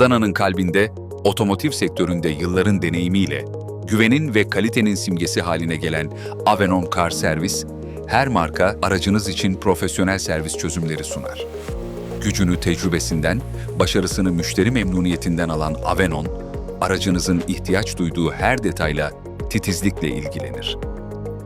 Adana'nın kalbinde, otomotiv sektöründe yılların deneyimiyle, güvenin ve kalitenin simgesi haline gelen Avenon Car Service, her marka aracınız için profesyonel servis çözümleri sunar. Gücünü tecrübesinden, başarısını müşteri memnuniyetinden alan Avenon, aracınızın ihtiyaç duyduğu her detayla titizlikle ilgilenir.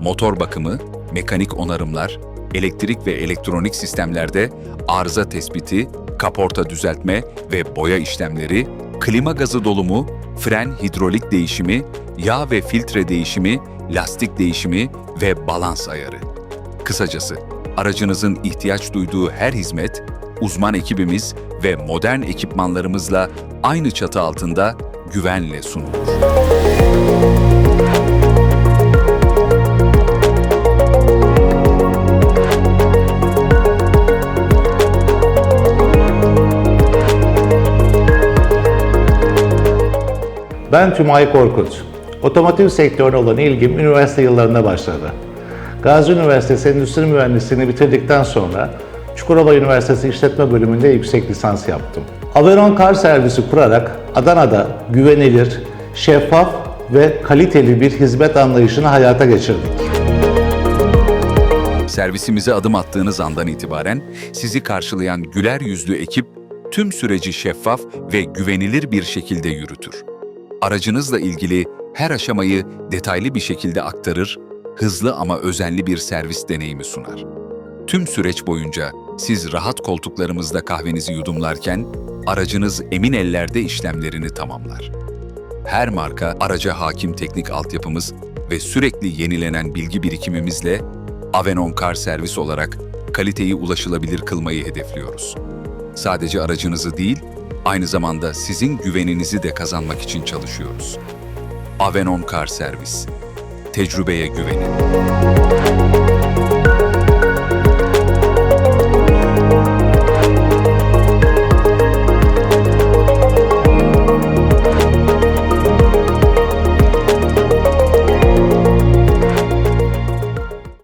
Motor bakımı, mekanik onarımlar, elektrik ve elektronik sistemlerde arıza tespiti, kaporta düzeltme ve boya işlemleri, klima gazı dolumu, fren hidrolik değişimi, yağ ve filtre değişimi, lastik değişimi ve balans ayarı. Kısacası, aracınızın ihtiyaç duyduğu her hizmet, uzman ekibimiz ve modern ekipmanlarımızla aynı çatı altında güvenle sunulur. Ben Tümay Korkut. Otomotiv sektörüne olan ilgim üniversite yıllarında başladı. Gazi Üniversitesi Endüstri Mühendisliğini bitirdikten sonra Çukurova Üniversitesi İşletme Bölümünde yüksek lisans yaptım. Averon Car Servisi kurarak Adana'da güvenilir, şeffaf ve kaliteli bir hizmet anlayışını hayata geçirdik. Servisimize adım attığınız andan itibaren sizi karşılayan güler yüzlü ekip tüm süreci şeffaf ve güvenilir bir şekilde yürütür. Aracınızla ilgili her aşamayı detaylı bir şekilde aktarır, hızlı ama özenli bir servis deneyimi sunar. Tüm süreç boyunca siz rahat koltuklarımızda kahvenizi yudumlarken aracınız emin ellerde işlemlerini tamamlar. Her marka araca hakim teknik altyapımız ve sürekli yenilenen bilgi birikimimizle Avenon Car Servis olarak kaliteyi ulaşılabilir kılmayı hedefliyoruz. Sadece aracınızı değil, aynı zamanda sizin güveninizi de kazanmak için çalışıyoruz. Avenon Car Servis. Tecrübeye güvenin.